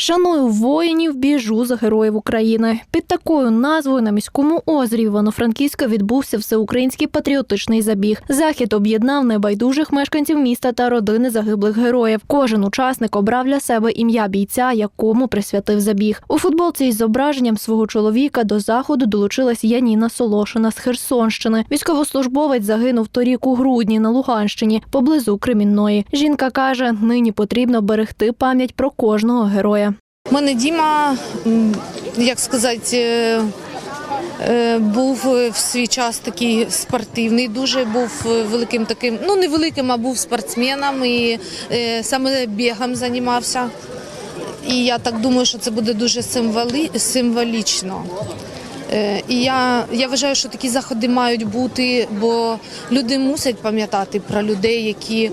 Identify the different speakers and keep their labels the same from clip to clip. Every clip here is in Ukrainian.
Speaker 1: Шаную воїнів, біжу за героїв України. Під такою назвою на міському озері Івано-Франківська відбувся всеукраїнський патріотичний забіг. Захід об'єднав небайдужих мешканців міста та родини загиблих героїв. Кожен учасник обрав для себе ім'я бійця, якому присвятив забіг. У футболці із зображенням свого чоловіка до заходу долучилась Яніна Солошина з Херсонщини. Військовослужбовець загинув торік у грудні на Луганщині, поблизу Кремінної. Жінка каже, нині потрібно берегти пам'ять про кожного героя.
Speaker 2: Мене Діма, як сказати, е, е, був в свій час такий спортивний, дуже був великим таким, ну не великим, а був спортсменом і е, саме бігом займався. І я так думаю, що це буде дуже символи, символічно. І я, я вважаю, що такі заходи мають бути, бо люди мусять пам'ятати про людей, які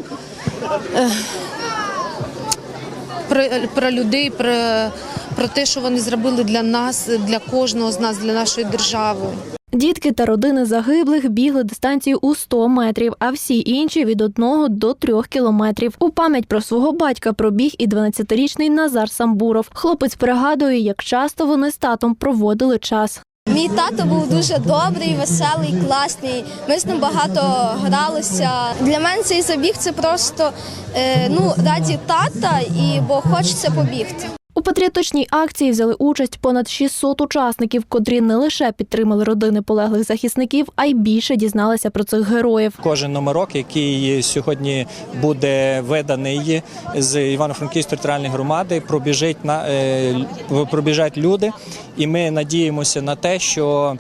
Speaker 2: про, про людей, про, про те, що вони зробили для нас, для кожного з нас, для нашої держави.
Speaker 1: Дітки та родини загиблих бігли дистанцію у 100 метрів, а всі інші від 1 до 3 кілометрів. У пам'ять про свого батька пробіг і 12-річний Назар Самбуров. Хлопець пригадує, як часто вони з татом проводили час.
Speaker 3: Мій тато був дуже добрий, веселий, класний. Ми з ним багато гралися. Для мене цей забіг це просто е, ну раді тата, і бо хочеться побігти.
Speaker 1: Патріотичній акції взяли участь понад 600 учасників, котрі не лише підтримали родини полеглих захисників, а й більше дізналися про цих героїв.
Speaker 4: Кожен номерок, який сьогодні буде виданий з Івано-Франківської територіальної громади, пробіжить на е, пробіжать люди, і ми надіємося на те, що.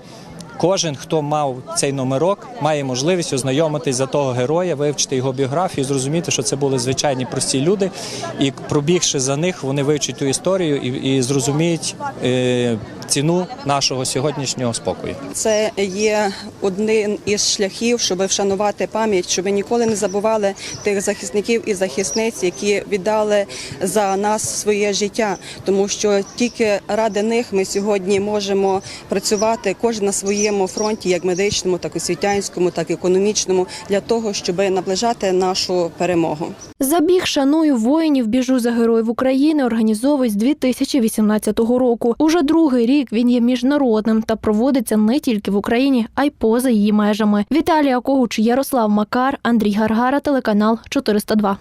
Speaker 4: Кожен, хто мав цей номерок, має можливість ознайомитись за того героя, вивчити його біографію, зрозуміти, що це були звичайні прості люди, і пробігши за них, вони вивчать ту історію і, і зрозуміють е, ціну нашого сьогоднішнього спокою.
Speaker 5: Це є один із шляхів, щоб вшанувати пам'ять, щоб ніколи не забували тих захисників і захисниць, які віддали за нас своє життя, тому що тільки ради них ми сьогодні можемо працювати кожен на своєму фронті, як медичному, так і освітянському, так і економічному, для того, щоб наближати нашу перемогу.
Speaker 1: Забіг шаную воїнів біжу за героїв України організовують з 2018 року. Уже другий рік він є міжнародним та проводиться не тільки в Україні, а й поза її межами. Віталія Когуч, Ярослав Макар, Андрій Гаргара, телеканал 402.